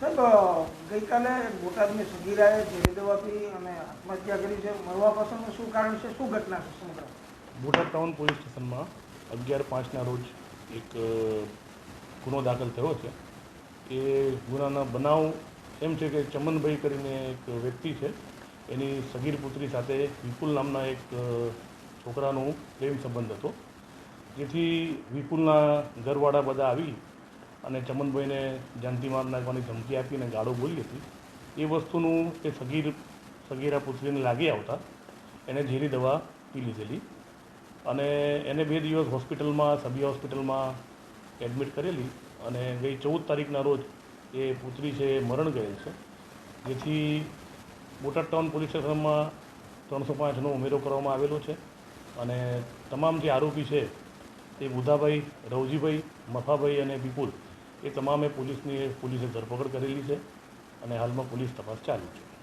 સાહેબ ગઈકાલે બોટાદની સગીરાએ ઝેરી આપી અને આત્મહત્યા કરી છે. મરવા પાછળનું શું કારણ છે? શું ઘટના છે સમગ્ર? બોટાદ ટાઉન પોલીસ સ્ટેશનમાં અગિયાર પાંચના રોજ એક ગુનો દાખલ થયો છે. એ ગુનાના બનાવ એમ છે કે ચમનભાઈ કરીને એક વ્યક્તિ છે. એની સગીર પુત્રી સાથે વિપુલ નામના એક છોકરાનો પ્રેમ સંબંધ હતો. જેથી વિપુલના ઘરવાળા બધા આવી અને ચમનભાઈને જાનથી માર નાખવાની ધમકી આપીને ગાળો બોલી હતી. એ વસ્તુનું એ સગીર, સગીરા પુત્રીને લાગી આવતા એણે ઝેરી દવા પી લીધેલી અને એને બે દિવસ હોસ્પિટલમાં, સબી હોસ્પિટલમાં એડમિટ કરેલી અને ગઈ ચૌદ તારીખના રોજ એ પુત્રી છે એ મરણ ગયેલ છે. જેથી બોટાદ ટાઉન પોલીસ સ્ટેશનમાં ત્રણસો પાંચનો ઉમેરો કરવામાં આવેલો છે અને તમામ જે આરોપી છે તે બુધાભાઈ, રવજીભાઈ, મફાભાઈ અને વિપુલ એ તમામે પોલીસની પોલીસે ધરપકડ કરેલી છે અને હાલમાં પોલીસ તપાસ ચાલુ છે.